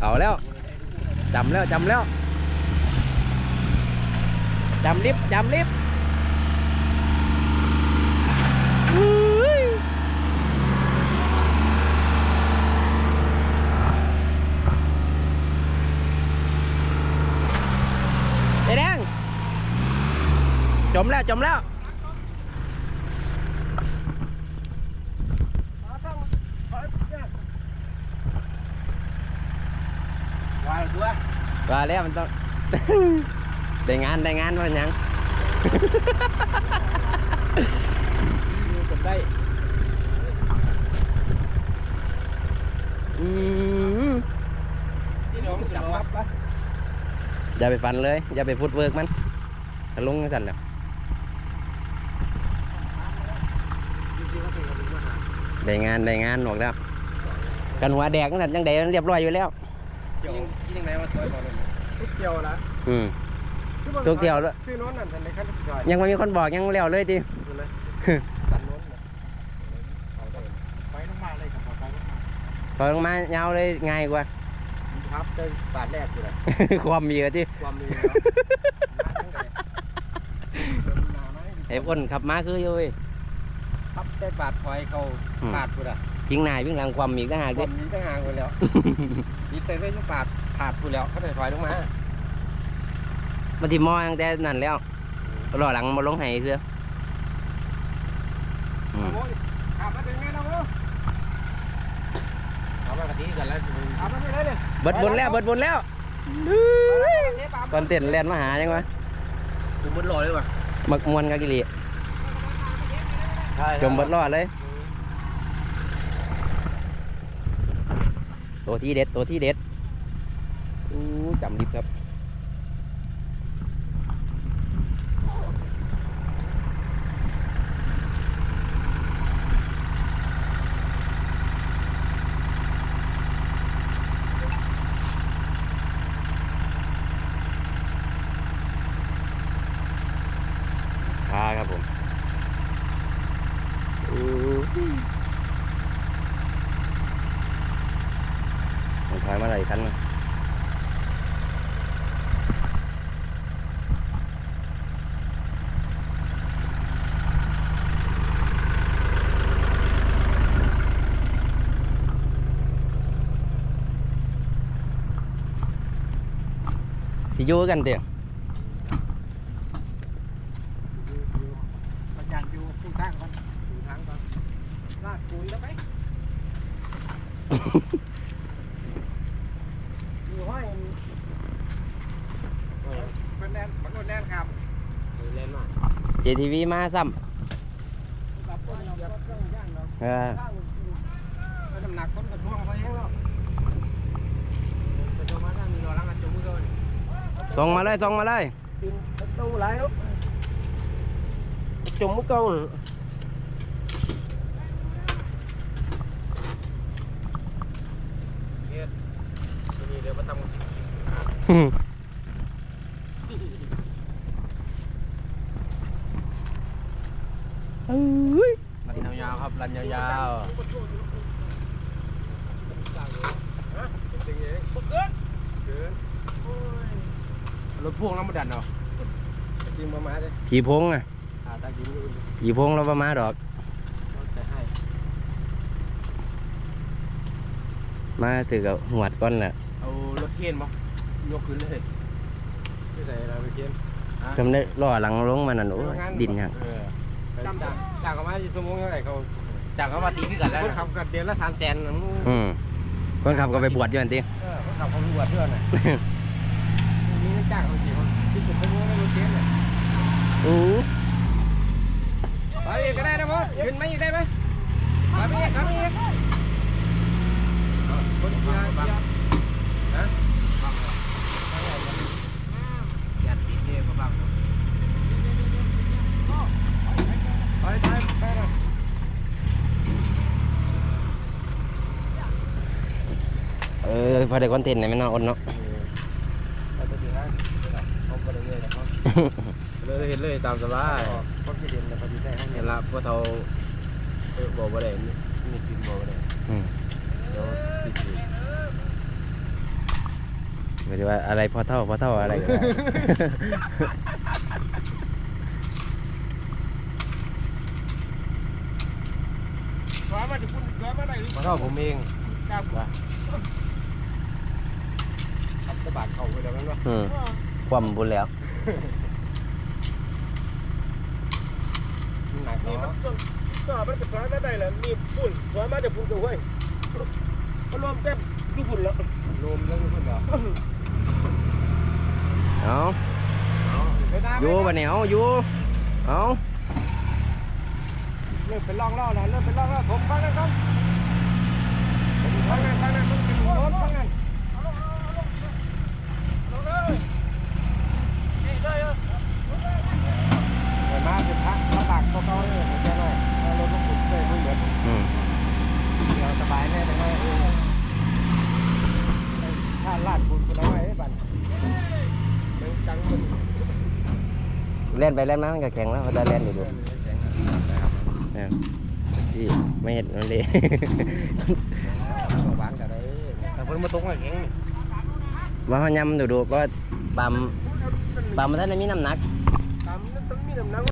เอาแล้วจำแล้วจำแล้วจำลิฟต์จำลิฟต์อุ้ยแดงจมแล้วจมแล้วายตัว ว่าแล้วมันต้อง ได้งานได้งานมันยัง อยู่กันได้อืมที่น้องจับวับปะอย่าไปฟันเลย อย่าไปฟุตเวิร์กมันทะลุงกันและจริงๆก็เป็นคนมาหาได้งานได้งานบอกแล้วกันหัวแดกนั่นจังใดมันเรียบร้อยอยู่แล้ว เกี่ยวที่ยังไงมาตัวก่อนทุกเกี่ยวละอืม ทุกเที่ยวละซื้อโน้นนั่นทันในขั้นสุดยอดยังไม่มีคนบอกยังแล้วเลยทีดูเลยตันโน้นน่ะเอาไปไปลงมาเลยครับไปลงมาพอลงมายาวเลยง่ายกว่า ครับได้บาทแรกอยู่เลยความมีกันที่ความมีแล้วมาทั้งใดเดินมาไหมไอ้อ้นขับมาคืออยู่เว้ย ครับได้บาทถอยเขาอืมบาทกูละจริงนายวิ่งหลังความมีกต่างหากคดิวามมีตั้งห่างไปแล้วดีเต้ได้ยุบาทผาดกูแล้วเขาได้ถอยลงมามาที่มอตั้งแต่นั่นแล้วรอหลังมาลงให้เสืออืมโอ้ยขับมาถึงไงน้องลูกขับมากะทิกันแล้วขับมาที่ไหนเลยเบิดบนแล้วเบิดบนแล้วตอนเต้นแล่นมาหายังวะกูมุดลอยเลยว่ะมักมวนกับกิริ จมเบิดรอดเลย ตัวที่เด็ดตัวที่เด็ดอู้จำดิบครับ พาครับผมอู้ ผมถอยมาหลาย JTV มาซ้กับคนเราก็ต้องย่างเราำเออน้ำหนักคนกระท่วงไปเองแล้วจะมาทางนี้รอล้างกันจมูกเลยส่งมาเลยส่งมาเลยกินประตูหลายแล้วจมูกเก่าเนี่ยมีเดี๋ยวมาทำกันสิ เอ้ยรันยาวๆครับรันยาวๆรถพ่วงแล้วมาดันเนาะจริงประมาณเลยผีพงอะอาตากินอยู่ผีพงเราประมาดอกแต่ให้มาถือกับหวดก้อนแหละเอารถเข็นมั้ยกขึ้นเลยที่ใส่อะไรไปเข็นจำได้ล่อหลังลงมานั่นโอ้ยดินหัก จำจากจากกันมาที่สมงเท่าไหร่เขาจากกันมาตีกันแล้วคนขับกันเดือนละสามแสนอืมคนขับก็ไปบวชอยู่อันติเออคนขับเขารวยเพื่อนน่ะมีเงินจ้างเขากี่คนที่เป็นสมงไม่รู้เข็นน่ะอู้ไปอีกก็ได้นะมดขึ้นมอีกได้ไหมไปอีกครับอีกคนเกียร์เกียร์ฮะยันปีเกียร์มาบ้างไปไปไปนะ เออ พอได้คอนเทนต์ไหนไม่น่าอดเนาะไปไปถึงนะเขาไปเรื่อยๆนะครับเลยเห็นเลยตามสบายเขาคิดเห็นแล้วเขาดีใจให้เห็นละพวกเขาเออบอกว่าได้มีมีกินบอกว่าได้อืมเดี๋ยวติดอยู่ก็จะว่าอะไรพอเท่าพอเท่าอะไรก็ได้ขวามาจะพุ่นขวามาได้หรือมาเท่าผมเองกล้าพุ่นว่าขับ กระบะเข้าไปแล้วมั้งเนาะอืมความบุญแล้วหนักนี่มันเนาะต้นก็มันจะขวามาได้แหละนี่พุ่นขวามาจะพุ่นตัวเว้ยมันรวมเต็มดูพุ่นแล้วรวมแล้วคุณเหรอเอาไปตามอยู่บะเหนียวอยู่ เอาเริ่มเป็นร่องล่อแล้วเริ่มเป็นร่องล่อผมฟังนะครับผมฟังนั่นฟังนั่นมันเป็นโน้นฟังนั่นลงเลยนี่ได้เหรอ เดี๋ยวมาจะพักมาตักเขาเขาเลยแค่หน่อยเอารถมาขุดเลยมึงเหมือน อืม เดี๋ยวสบายแน่เลยว่าถ้าลาดขุดกูน้อยไอ้บันมันจังมันเล่นไปเล่นมามันก็แข็งแล้วเขาจะเล่นอยู่ดูเออที่ไม่เห็นมันเลยวางแต่ได้แต่เพิ่นมาตกมาแข็งว่าเขายำดูดูว่าปั๊มปั๊มมันท่านได้มีน้ำหนักตามนั้นต้องมีน้ำหนัก